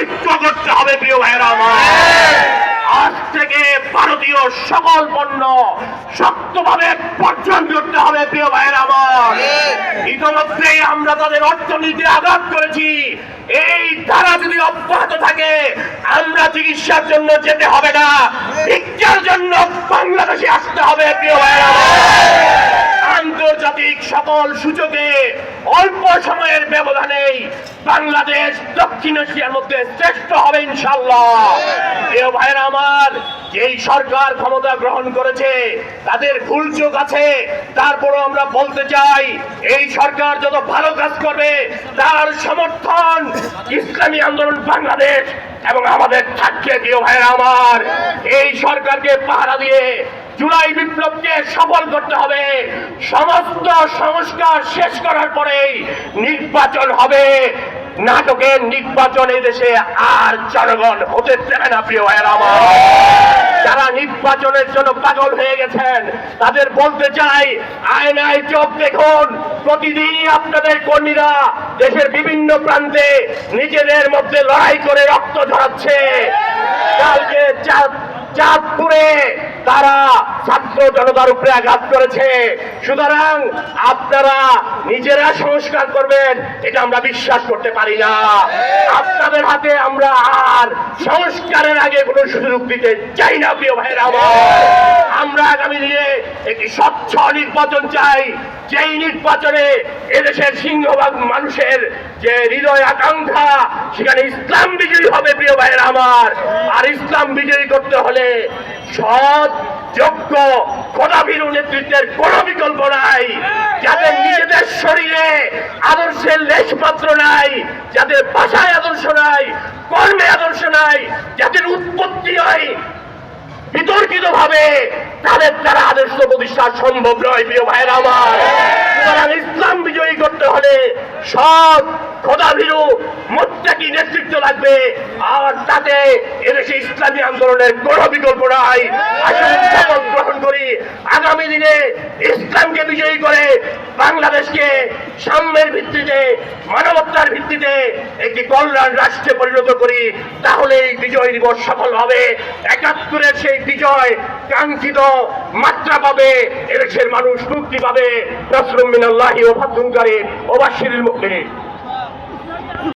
ঐক্য করতে হবে, প্রিয় ভাইয়েরা আজ থেকে ভারতীয় সকল পণ্য শক্তভাবে বর্জন করতে হবে, প্রিয় ভাইয়েরা আমার। ইতিমধ্যেই আমরা তাদের অর্থনীতি আঘাত করেছি। এই ধারা যদি অব্যাহত থাকে, আমরা চিকিৎসার জন্য যেতে হবে না। শিক্ষার জন্য বাংলাদেশে আসতে হবে, প্রিয় ভাইয়েরা সকল সূচকে অল্প সময়ের ব্যবধানেই বাংলাদেশ দক্ষিণ এশিয়ার মধ্যে শ্রেষ্ঠ হবে ইনশাল্লাহ প্রিয় ভাইয়েরা আমার, যেই সরকার ক্ষমতা গ্রহণ করেছে, তাদের ভুল চোখ আছে। তারপরও আমরা বলতে চাই, এই সরকার যত ভালো কাজ করবে, তার সমর্থন ইসলামী আন্দোলন বাংলাদেশ এবং আমাদের থাকছে প্রিয় ভাইয়েরা আমার, এই সরকারকে পাহারা দিয়ে জুলাই বিপ্লবকে সফল করতে হবে। সমস্ত সংস্কার শেষ করার পরেই নির্বাচন হবে। নাটকের নির্বাচন এই দেশে আর জনগণ হতে চায় না, প্রিয় ভাইয়েরা আমার। যারা নির্বাচনের জন্য পাগল হয়ে গেছেন, তাদের বলতে চাই আয়নায় চোখ দেখুন। প্রতিদিনই আপনাদের কর্মীরা দেশের বিভিন্ন প্রান্তে নিজেদের মধ্যে লড়াই করে রক্ত ঝরাচ্ছে। কালকে চাঁদ চাঁদপুরে তারা ছাত্র জনতার উপরে আঘাত করেছে। সুতরাং আপনারা নিজেরা সংস্কার করবেন, এটা আমরা বিশ্বাস করতে পারি না। আপনাদের হাতে আমরা আর সংস্কারের আগে কোনো সুযোগ দিতে চাই না, প্রিয় ভাইয়েরা আমার। আগামী দিনে একটি স্বচ্ছ নির্বাচন চাই। যেই নির্বাচনে এদেশের সিংহভাগ মানুষের যে হৃদয় আকাঙ্ক্ষা, সেখানে ইসলাম বিজয়ী হবে, প্রিয় ভাইয়েরা আমার। আর ইসলাম বিজয়ী করতে হলে সৎ যোগ্য খোদাভীরু নেতৃত্বের কোন বিকল্প নাই। যাদের নিজেদের শরীরে আদর্শের লেশমাত্র নাই যাদের ভাষায় আদর্শ নাই কর্মে আদর্শ নাই যাদের উৎপত্তি হয় বিতর্কিত ভাবে তাদের দ্বারা আদর্শ প্রতিষ্ঠা সম্ভব নয় প্রিয় ভাইয়ের আমার সুতরাং ইসলাম বিজয়ী করতে হলে সব খোদাভীরু মোত্তাকি নেতৃত্ব লাগবে। আর তাতে এদেশে ইসলামী আন্দোলনের কোনো বিকল্প নাই। আসুন গ্রহণ করি। আগামী দিনে ইসলামকে বিজয়ী করে বাংলাদেশকে সাম্যের ভিত্তিতে, মানবতার ভিত্তিতে একটি কল্যাণ রাষ্ট্রে পরিণত করি তাহলে এই বিজয় দিবস সফল হবে। একাত্তরের সেই বিজয় কাঙ্ক্ষিত মাত্রা পাবে এদেশের মানুষ মুক্তি পাবে। নাসরুম মিনাল্লাহি ও ফাতুন কারীম ও মুমিনিন।